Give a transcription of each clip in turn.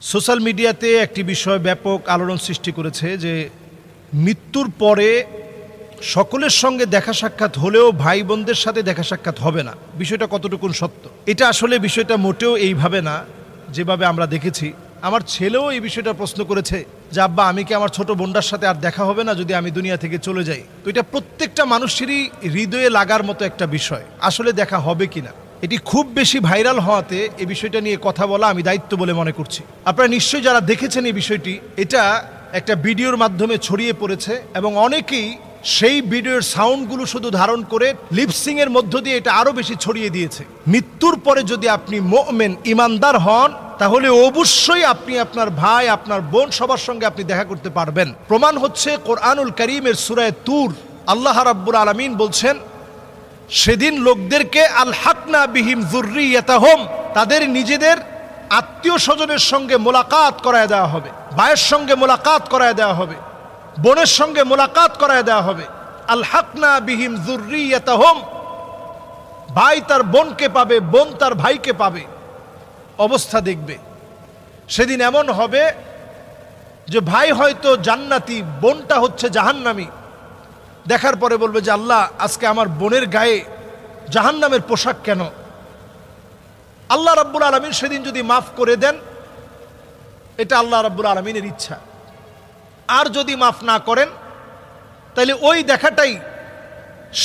Social মিডিয়াতে একটি বিষয় ব্যাপক আলোড়ন সৃষ্টি করেছে যে মৃত্যুর পরে সকলের সঙ্গে দেখা সাক্ষাৎ হলেও ভাই বোনদের সাথে দেখা সাক্ষাৎ হবে না। বিষয়টা কতটুকুন সত্য? এটা আসলে বিষয়টা মোটেও এইভাবে না যেভাবে আমরা দেখেছি। আমার ছেলেও এই বিষয়টা প্রশ্ন করেছে যে, আব্বা, আমি কি আমার ছোট বোনটার সাথে আর দেখা হবে না যদি আমি দুনিয়া থেকে চলে যাই? তো এটা প্রত্যেকটা মানুষেরই হৃদয়ে লাগার মতো একটা বিষয়। আসলে দেখা হবে কিনা? এটি খুব বেশি ভাইরাল হওয়াতে এই বিষয়টা নিয়ে কথা বলা আমি দায়িত্ব বলে মনে করছি। আপনারা নিশ্চয়ই যারা দেখেছেন এই বিষয়টি, এটা একটা ভিডিওর মাধ্যমে ছড়িয়ে পড়েছে এবং অনেকেই সেই ভিডিওর সাউন্ডগুলো শুধু ধারণ করে লিপসিং এর মধ্য দিয়ে এটা আরও বেশি ছড়িয়ে দিয়েছে। মৃত্যুর পরে যদি আপনি মোমেন, ইমানদার হন, তাহলে অবশ্যই আপনি আপনার ভাই, আপনার বোন সবার সঙ্গে আপনি দেখা করতে পারবেন। প্রমাণ হচ্ছে কোরআনুল করিমের সুরায় তুর। আল্লাহ রাব্বুল আলামিন বলছেন সেদিন লোকদেরকে আল হাকনা বিহিম জুর্রিয়াতাহম, তাদের নিজেদের আত্মীয় স্বজনের সঙ্গে মোলাকাত করায় দেওয়া হবে, ভাইয়ের সঙ্গে মোলাকাত করায় দেওয়া হবে, বোনের সঙ্গে মোলাকাত করায় দেওয়া হবে। আল হাকনা বিহিম জুর্রিয়াতাহম, ভাই তার বোনকে পাবে, বোন তার ভাইকে পাবে। অবস্থা দেখবে। সেদিন এমন হবে যে ভাই হয়তো জান্নাতি, বোনটা হচ্ছে জাহান্নামী। দেখার পরে বলবে যে, আল্লাহ, আজকে আমার বোনের গায়ে জাহান্নামের পোশাক কেন? আল্লাহ রাব্বুল আলমিন সেদিন যদি মাফ করে দেন, এটা আল্লাহ রাব্বুল আলমিনের ইচ্ছা। আর যদি মাফ না করেন তাহলে ওই দেখাটাই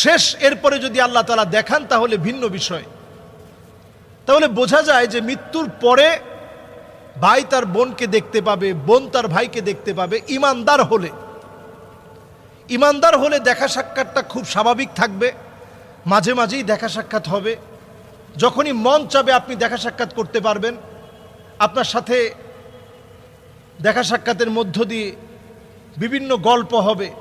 শেষ। এরপরে যদি আল্লাহ তালা দেখান, তাহলে ভিন্ন বিষয়। তাহলে বোঝা যায় যে, মৃত্যুর পরে ভাই তার বোনকে দেখতে পাবে, বোন তার ভাইকে দেখতে পাবে, ইমানদার হলে। ইমানদার হলে দেখা সাক্ষাৎটা খুব স্বাভাবিক থাকবে। মাঝে মাঝেই দেখা সাক্ষাৎ হবে। যখনই মন চাবে আপনি দেখা সাক্ষাৎ করতে পারবেন। আপনার সাথে দেখা সাক্ষাতের মধ্য দিয়ে বিভিন্ন গল্প হবে।